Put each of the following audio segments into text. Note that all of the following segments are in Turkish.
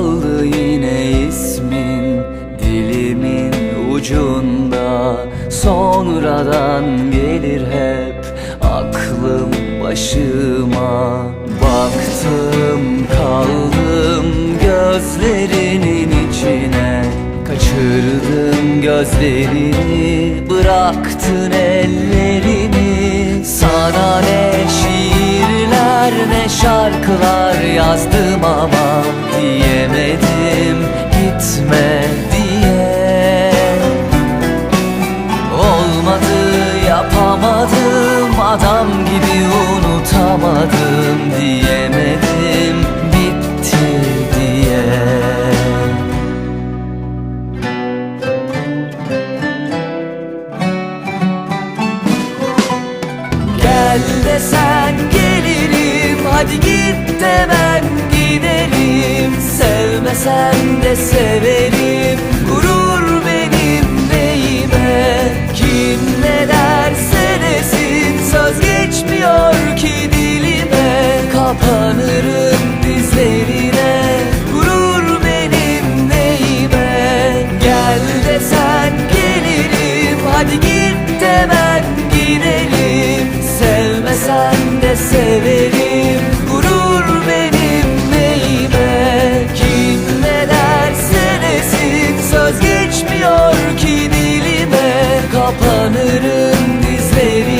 kaldı yine ismin Dilimin ucunda. Sonradan gelir hep aklım başıma. Baktım kaldım gözlerinin içine. Kaçırdım gözlerini bıraktın ellerini gibi unutamadım Diyemedim bitti diye. Gel desen gelirim Hadi git de ben giderim Sevmesen de severim Gurur Kapanırım dizlerine. Gurur benim neyime. Gel desen gelirim. Hadi git de ben gidelim. Sevmesen de severim. Gurur benim neyime. Kim ne derse desin. Söz geçmiyor ki dilime. Kapanırım dizlerine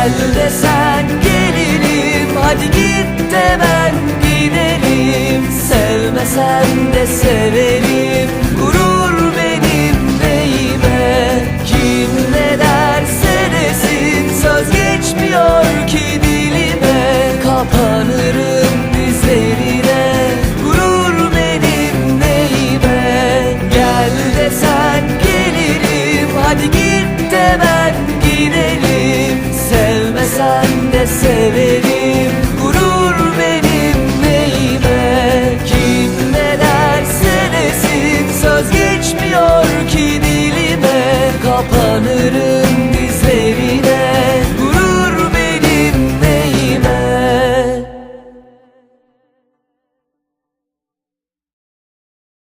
Gel desen gelirim Hadi git de ben gidelim. Sevmesen de severim desin